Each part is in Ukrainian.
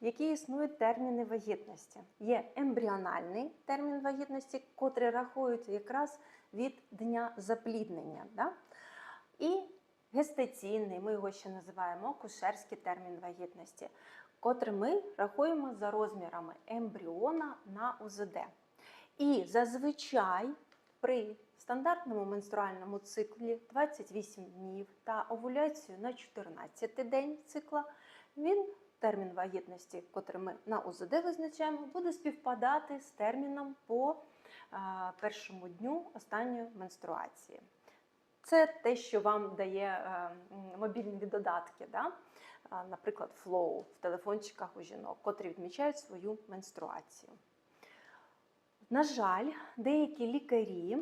які існують терміни вагітності. Є ембріональний термін вагітності, котрий рахується якраз від дня запліднення. Да? І гестаційний, ми його ще називаємо акушерський термін вагітності, котрий ми рахуємо за розмірами ембріона на УЗД. І зазвичай при стандартному менструальному циклі 28 днів та овуляцію на 14 день цикла, він термін вагітності, котрий ми на УЗД визначаємо, буде співпадати з терміном по першому дню останньої менструації. Це те, що вам дає е, мобільні додатки, да? Наприклад, Flow в телефончиках у жінок, котрі відмічають свою менструацію. На жаль, деякі лікарі,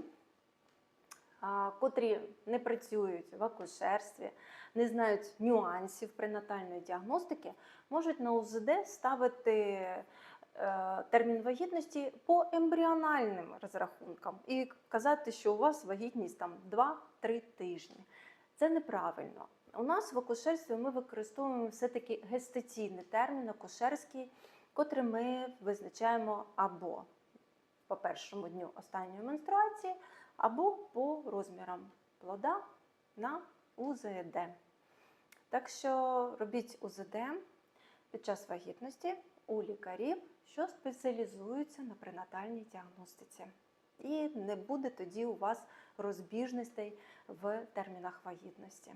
котрі не працюють в акушерстві, не знають нюансів пренатальної діагностики, можуть на УЗД ставити е, термін вагітності по ембріональним розрахункам і казати, що у вас вагітність там 2-3 тижні. Це неправильно. У нас в акушерстві ми використовуємо все-таки гестаційний термін акушерський, котрий ми визначаємо або по першому дню останньої менструації, або по розмірам плода на УЗД. Так що робіть УЗД під час вагітності у лікарів, що спеціалізуються на пренатальній діагностиці. І не буде тоді у вас розбіжностей в термінах вагітності.